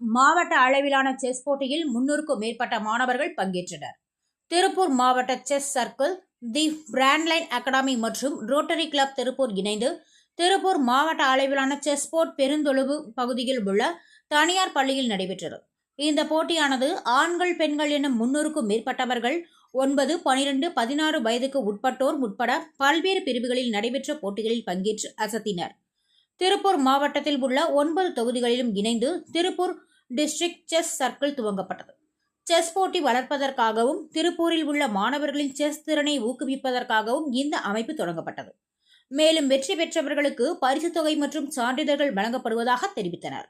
மாவட்ட அளவிலான செஸ் போட்டியில் முன்னூறுக்கும் மேற்பட்ட மாணவர்கள் பங்கேற்றனர். திருப்பூர் மாவட்ட chess circle the frontline academy மற்றும் ரோட்டரி கிளப் திருப்பூர் இணைந்து திருப்பூர் மாவட்ட அளவிலான செஸ் போர்ட் பெருந்தொழுவு பகுதியில் உள்ள தனியார் பள்ளியில் நடைபெற்றது. இந்த போட்டியானது ஆண்கள் பெண்கள் என முன்னூறுக்கும் மேற்பட்டவர்கள் ஒன்பது பனிரெண்டு பதினாறு வயதுக்கு உட்பட்டோர் உட்பட பல்வேறு பிரிவுகளில் நடைபெற்ற போட்டிகளில் பங்கேற்று அசத்தினர். திருப்பூர் மாவட்டத்தில் உள்ள ஒன்பது தொகுதிகளிலும் இணைந்து திருப்பூர் டிஸ்ட்ரிக்ட் செஸ் சர்க்கிள் துவங்கப்பட்டது. செஸ் போட்டி வளர்ப்பதற்காகவும் திருப்பூரில் உள்ள மாணவர்களின் செஸ் திறனை ஊக்குவிப்பதற்காகவும் இந்த அமைப்பு தொடங்கப்பட்டது. மேலும் வெற்றி பெற்றவர்களுக்கு பரிசுத் தொகை மற்றும் சான்றிதழ்கள் வழங்கப்படுவதாக தெரிவித்தனர்.